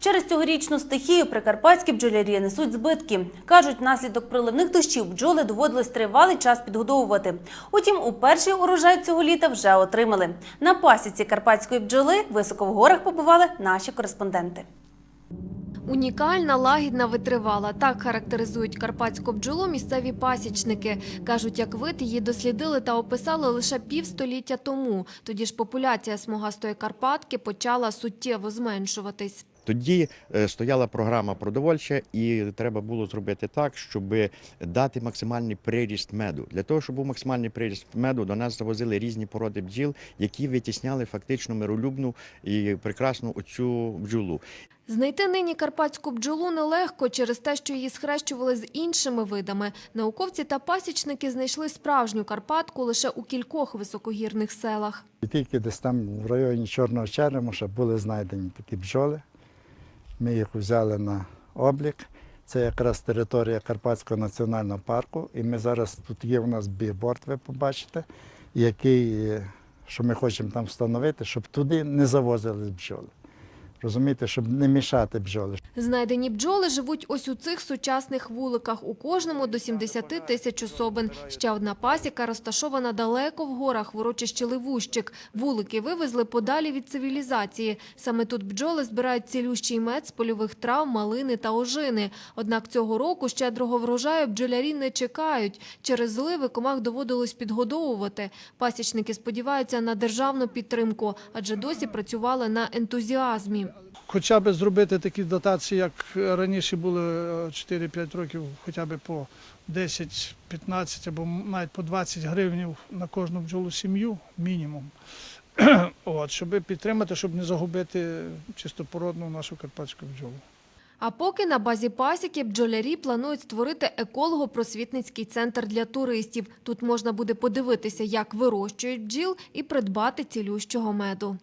Через цьогорічну стихію прикарпатські бджолярі несуть збитки. Кажуть, внаслідок приливних дощів бджоли доводилось тривалий час підгодовувати. Утім, у перший урожай цього літа вже отримали. На пасіці карпатської бджоли високо в горах побували наші кореспонденти. Унікальна, лагідна, витривала. Так характеризують карпатську бджолу місцеві пасічники. Кажуть, як вид її дослідили та описали лише півстоліття тому. Тоді ж популяція смугастої карпатки почала суттєво зменшуватись. Тоді е, стояла програма продовольча, і треба було зробити так, щоб дати максимальний приріст меду. Для того, щоб був максимальний приріст меду, до нас завозили різні породи бджіл, які витісняли фактично миролюбну і прекрасну оцю бджолу. Знайти нині карпатську бджолу нелегко через те, що її схрещували з іншими видами. Науковці та пасічники знайшли справжню карпатку лише у кількох високогірних селах. І тільки десь там в районі Чорного Черемоша були знайдені такі бджоли. Ми їх взяли на облік. Це якраз територія Карпатського національного парку. І ми зараз тут є у нас біборд, ви побачите, який, е, що ми хочемо там встановити, щоб туди не завозили бджоли. Розумієте, щоб не мішати бджоли. Знайдені бджоли живуть ось у цих сучасних вуликах, у кожному до 70 тисяч особин. Ще одна пасіка розташована далеко в горах в урочищі Ливущик. Вулики вивезли подалі від цивілізації. Саме тут бджоли збирають цілющий мед з польових трав, малини та ожини. Однак цього року щедрого врожаю бджолярі не чекають. Через зливи комах доводилось підгодовувати. Пасічники сподіваються на державну підтримку, адже досі працювали на ентузіазмі. Хоча б зробити такі дотації, як раніше були е, 4-5 років, хоча б по 10-15 або навіть по 20 гривень на кожну бджолу сім'ю мінімум. От, щоб підтримати, щоб не загубити чистопородну нашу карпатську бджолу. А поки на базі пасіки бджолярі планують створити еколого-просвітницький центр для туристів. Тут можна буде подивитися, як вирощують бджіл і придбати цілющого меду.